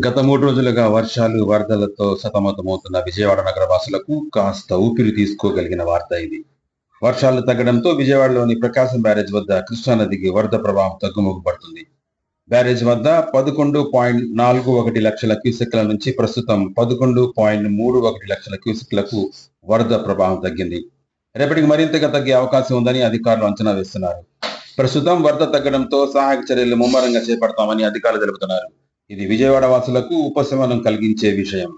గత మూడు రోజులుగా వర్షాలు వరదలతో సతమతమవుతున్న విజయవాడ నగర వాసులకు కాస్త ఊపిరి తీసుకోగలిగిన వార్త ఇది. వర్షాలు తగ్గడంతో విజయవాడలోని ప్రకాశం బ్యారేజ్ వద్ద కృష్ణానదికి వరద ప్రభావం తగ్గుముఖ పడుతుంది బ్యారేజ్ వద్ద పదకొండు పాయింట్ నాలుగు ఒకటి లక్షల క్యూసెక్ల నుంచి ప్రస్తుతం పదకొండు పాయింట్ మూడు ఒకటి లక్షల క్యూసెక్లకు వరద ప్రభావం తగ్గింది. రేపటికి మరింతగా తగ్గే అవకాశం ఉందని అధికారులు అంచనా వేస్తున్నారు. ప్రస్తుతం వరద తగ్గడంతో సహాయక చర్యలు ముమ్మరంగా చేపడతామని అధికారులు తెలుపుతున్నారు. ఇది విజయవాడ వాసులకు ఉపశమనం కలిగించే విషయం.